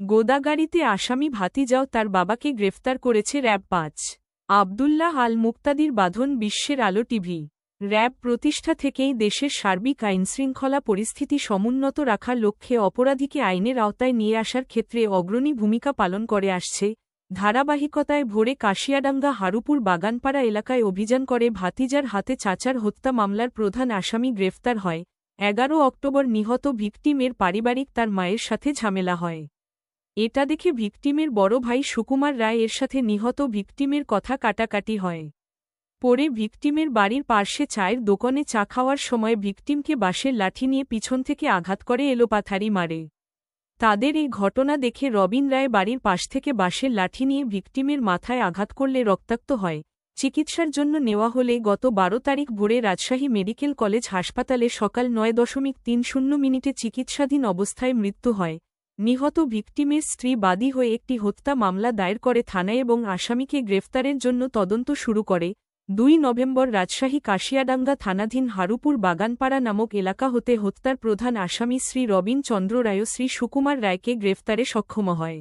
গোদাগাড়িতে আসামি ভাতিজাও তার বাবাকে গ্রেফতার করেছে র্যাব পাঁচ। আবদুল্লাহ আল মুক্তাদির বাঁধন বিশ্বের আলো টিভি। র্যাব প্রতিষ্ঠা থেকেই দেশের সার্বিক আইনশৃঙ্খলা পরিস্থিতি সমুন্নত রাখার লক্ষ্যে অপরাধীকে আইনের আওতায় নিয়ে আসার ক্ষেত্রে অগ্রণী ভূমিকা পালন করে আসছে। ধারাবাহিকতায় ভোরে কাশিয়াডাঙ্গা হারুপুর বাগানপাড়া এলাকায় অভিযান করে ভাতিজার হাতে চাচার হত্যা মামলার প্রধান আসামি গ্রেফতার হয়। এগারো অক্টোবর নিহত ভিকটিমের পারিবারিক তার মায়ের সাথে ঝামেলা হয়। এটা দেখে ভিকটিমের বড় ভাই সুকুমার রায় এর সাথে নিহত ভিকটিমের কথা কাটাকাটি হয়। পরে ভিকটিমের বাড়ির পার্শ্বে চায়ের দোকানে চা খাওয়ার সময় ভিকটিমকে বাঁশের লাঠি নিয়ে পিছন থেকে আঘাত করে এলোপাথারি মারে। তাদের এই ঘটনা দেখে রবিন রায় বাড়ির পাশ থেকে বাঁশের লাঠি নিয়ে ভিকটিমের মাথায় আঘাত করলে রক্তাক্ত হয়। চিকিৎসার জন্য নেওয়া হলে গত বারো তারিখ ভোরে রাজশাহী মেডিকেল কলেজ হাসপাতালে সকাল নয় দশমিক তিন শূন্য মিনিটে চিকিৎসাধীন অবস্থায় মৃত্যু হয়। নিহত ভিকটিমের স্ত্রী বাদী হয়ে একটি হত্যা মামলা দায়ের করে থানায় এবং আসামিকে গ্রেফতারের জন্য তদন্ত শুরু করে। দুই নভেম্বর রাজশাহী কাশিয়াডাঙ্গা থানাধীন হারুপুর বাগানপাড়া নামক এলাকা হতে হত্যার প্রধান আসামি শ্রী রবীন চন্দ্র রায় শ্রী সুকুমার রায়কে গ্রেফতারে সক্ষম হয়।